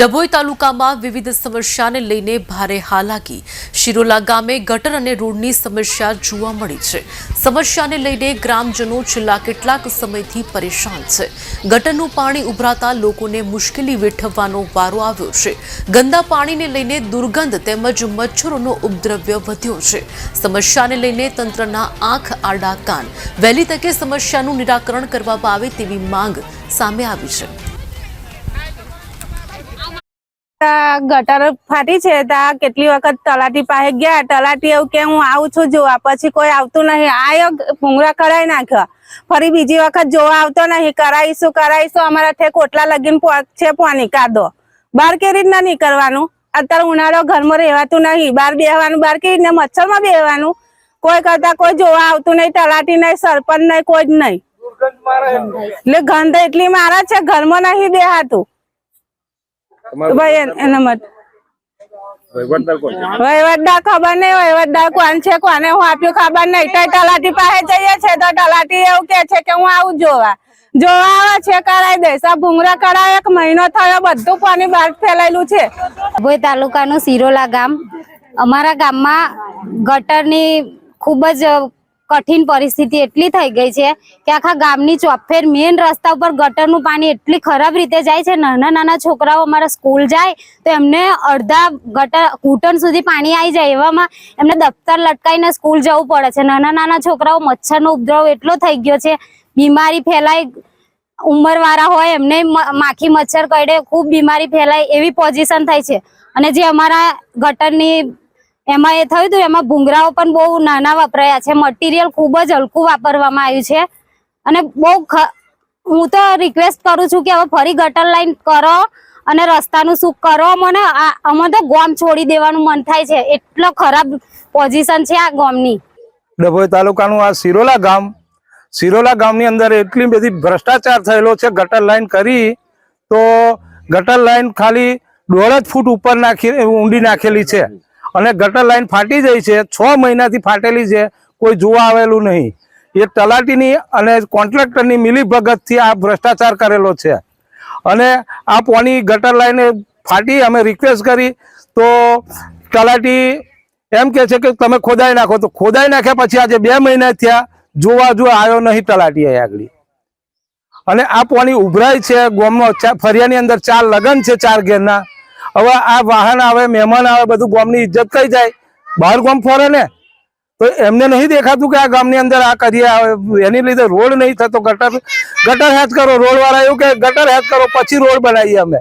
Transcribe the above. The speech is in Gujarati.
ડભોઈ તાલુકામાં વિવિધ સમસ્યાને લઈને ભારે હાલાકી. શિરોલા ગામે ગટર અને રોડની સમસ્યા જોવા મળી છે. સમસ્યાને લઈને ગ્રામજનો છેલ્લા કેટલાક સમયથી પરેશાન છે. ગટરનું પાણી ઉભરાતા લોકોને મુશ્કેલી વેઠવવાનો વારો આવ્યો છે. ગંદા પાણીને લઈને દુર્ગંધ તેમજ મચ્છરોનો ઉપદ્રવ્ય વધ્યો છે. સમસ્યાને લઈને તંત્રના આંખ આડા કાન. વહેલી તકે સમસ્યાનું નિરાકરણ કરવામાં આવે તેવી માંગ સામે આવી છે. ગટર ફાટી છે ત્યાં કેટલી વખત તલાટી પાસે ગયા? તલાટી એવું કે હું આવું છું જોવા. પછી કોઈ આવતું નહીં. આયો ભૂંગળા કરાવી નાખ્યા. ફરી બીજી વખત જોવા આવતો નહીં. કરાવીશું કરાવીશું. અમારા ઠેક ઓટલા લગીન પો- છે પાણી કાદો. બહાર કેવી રીતના નીકળવાનું? અત્યારે ઉનાળો ઘરમાં રહેવાતું નહીં. બહાર બેહવાનું બહાર કેવી રીતના? મચ્છરમાં બેહવાનું. કોઈ કરતા કોઈ જોવા આવતું નહીં. તલાટી નહીં સરપંચ નહીં કોઈ જ નહીં. એટલે ગંધ એટલી મારા છે ઘરમાં નહીં બેહાતું. ભાઈ એન- માટે વહીવટદાર ખબર નહીં વહીવટદાર કોણ છે કોને હું આપ્યું ખબર નહીં. તો તલાટી પાસે જઈએ છે તો તલાટી એવું કે છે કે હું આવું જોવા. જોવા આવે છે કરાવી દઈશ. આ ભૂંગળા કરાવે એક મહિનો થયો બધું પાણી બહાર ફેલાયેલું છે. ભોઈ તાલુકાનું સિરોલા ગામ. અમારા ગામમાં ગટરની ખૂબ જ કઠિન પરિસ્થિતિ એટલી થઈ ગઈ છે કે આખા ગામની ચોફેર મેઇન રસ્તા ઉપર ગટરનું પાણી એટલી ખરાબ રીતે જાય છે. નાના નાના છોકરાઓ અમારા સ્કૂલ જાય તો એમને અડધા ગટર ઘૂંટણ સુધી પાણી આવી જાય એવામાં એમને દફતર લટકાઈને સ્કૂલ જવું પડે છે. નાના નાના છોકરાઓ મચ્છરનો ઉપદ્રવ એટલો થઈ ગયો છે, બીમારી ફેલાય, ઉંમરવાળા હોય એમને માખી મચ્છર કરડે ખૂબ બીમારી ફેલાય એવી પોઝિશન થાય છે. અને જે અમારા ગટરની એમાં એ થયું હતું, એમાં ભૂંગરાઓ પણ બહુ નાના વપરાયા છે. મટીરિયલ ખૂબ જ હલકું વાપરવામાં આવ્યું છે. અને બહુ હું તો રિક્વેસ્ટ કરું છું કે હવે ફરી ગટર લાઈન કરો અને રસ્તાનું સુખ કરો. મને અમે તો ગોમ છોડી દેવાનું મન થાય છે. એટલો ખરાબ પોઝિશન છે આ ગોમની. ડભોઈ તાલુકાનું આ સિરોલા ગામ સિરોલા ગામની અંદર એટલી બધી ભ્રષ્ટાચાર થયેલો છે ગટર લાઈન કરી, તો ગટર લાઈન ખાલી દોઢ ફૂટ ઉપર નાખી, ઊંડી નાખેલી છે. અને ગટર લાઈન ફાટી જાય છે, છ મહિનાથી ફાટેલી છે, કોઈ જોવા આવેલું નહીં. એ તલાટીની અને કોન્ટ્રાક્ટરની મિલીભગતથી આ ભ્રષ્ટાચાર કરેલો છે. અને આ પોની ગટર લાઈને ફાટી અમે રિક્વેસ્ટ કરી, તો તલાટી એમ કે છે કે તમે ખોદાઈ નાખો. તો ખોદાઈ નાખ્યા પછી આજે બે મહિના થયા, જોવા જો આવ્યો નહીં તલાટી અહીં આગળ. અને આ પોની ઉભરાય છે, ગોમમાં ફરિયાની અંદર ચાર લગન છે ચાર ઘેરના. હવે આ વાહન આવે, મહેમાન આવે, બધું ગામની ઇજ્જત કઈ જાય. બહાર ગામ ફરે ને, તો એમને નહીં દેખાતું કે આ ગામની અંદર આ કરીએ આવે એની લીધે રોડ નહીં થતો. ગટર ગટર હેચ કરો રોડ વાળા એવું કે ગટર હેચ કરો, પછી રોડ બનાવીએ અમે.